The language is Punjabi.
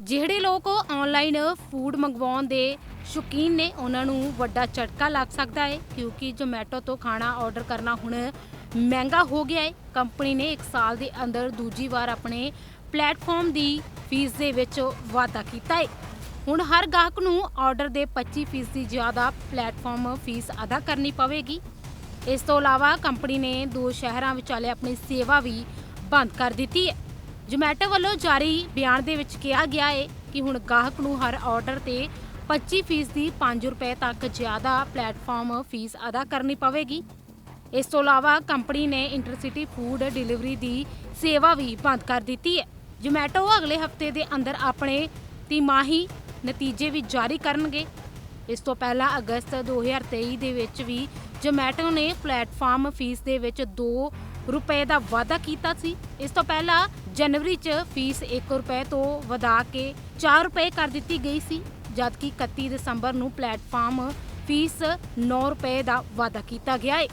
ਜਿਹੜੇ ਲੋਕ ਆਨਲਾਈਨ ਫੂਡ ਮੰਗਵਾਉਣ ਦੇ ਸ਼ੌਕੀਨ ਨੇ, ਉਹਨਾਂ ਨੂੰ ਵੱਡਾ ਝਟਕਾ ਲੱਗ ਸਕਦਾ ਹੈ ਕਿਉਂਕਿ ਜ਼ੋਮੈਟੋ ਤੋਂ ਖਾਣਾ ਆਰਡਰ ਕਰਨਾ ਹੁਣ ਮਹਿੰਗਾ ਹੋ ਗਿਆ ਹੈ। ਕੰਪਨੀ ਨੇ 1 ਸਾਲ ਦੇ ਅੰਦਰ ਦੂਜੀ ਵਾਰ ਆਪਣੇ ਪਲੇਟਫਾਰਮ ਦੀ ਫੀਸ ਦੇ ਵਿੱਚ ਵਾਧਾ ਕੀਤਾ ਹੈ। ਹੁਣ ਹਰ ਗਾਹਕ ਨੂੰ ਆਰਡਰ ਦੇ 25% ਦੀ ਜ਼ਿਆਦਾ ਪਲੇਟਫਾਰਮ ਫੀਸ ਅਦਾ ਕਰਨੀ ਪਵੇਗੀ। ਇਸ ਤੋਂ ਇਲਾਵਾ ਕੰਪਨੀ ਨੇ ਦੋ ਸ਼ਹਿਰਾਂ ਵਿਚਾਲੇ ਆਪਣੀ ਸੇਵਾ ਵੀ ਬੰਦ ਕਰ ਦਿੱਤੀ ਹੈ। ਜੋਮੈਟੋ ਵੱਲੋਂ ਜਾਰੀ ਬਿਆਨ ਦੇ ਵਿੱਚ ਕਿਹਾ ਗਿਆ ਹੈ ਕਿ ਹੁਣ ਗਾਹਕ ਨੂੰ ਹਰ ਆਰਡਰ ਤੇ 25% ਦੀ 5 ਰੁਪਏ ਤੱਕ ਜ਼ਿਆਦਾ ਪਲੇਟਫਾਰਮ ਫੀਸ ਅਦਾ ਕਰਨੀ ਪਵੇਗੀ। ਇਸ ਤੋਂ ਇਲਾਵਾ ਕੰਪਨੀ ਨੇ ਇੰਟਰਸਿਟੀ ਫੂਡ ਡਿਲੀਵਰੀ ਦੀ ਸੇਵਾ ਵੀ ਬੰਦ ਕਰ ਦਿੱਤੀ ਹੈ। ਜੋਮੈਟੋ ਅਗਲੇ ਹਫ਼ਤੇ ਦੇ ਅੰਦਰ ਆਪਣੇ ਤਿਮਾਹੀ ਨਤੀਜੇ ਵੀ ਜਾਰੀ ਕਰਨਗੇ। ਇਸ ਤੋਂ ਪਹਿਲਾਂ ਅਗਸਤ 2023 ਦੇ ਵਿੱਚ ਵੀ ਜੋਮੈਟੋ ਨੇ ਪਲੇਟਫਾਰਮ ਫੀਸ ਦੇ ਵਿੱਚ 2 ਰੁਪਏ ਦਾ ਵਾਅਦਾ ਕੀਤਾ ਸੀ। ਇਸ ਤੋਂ ਪਹਿਲਾਂ ਜਨਵਰੀ 'ਚ ਫੀਸ 1 ਰੁਪਏ ਤੋਂ ਵਧਾ ਕੇ 4 ਰੁਪਏ ਕਰ ਦਿੱਤੀ ਗਈ ਸੀ, ਜਦਕਿ 31 ਦਸੰਬਰ ਨੂੰ ਪਲੇਟਫਾਰਮ ਫੀਸ 9 ਰੁਪਏ ਦਾ ਵਾਅਦਾ ਕੀਤਾ ਗਿਆ ਹੈ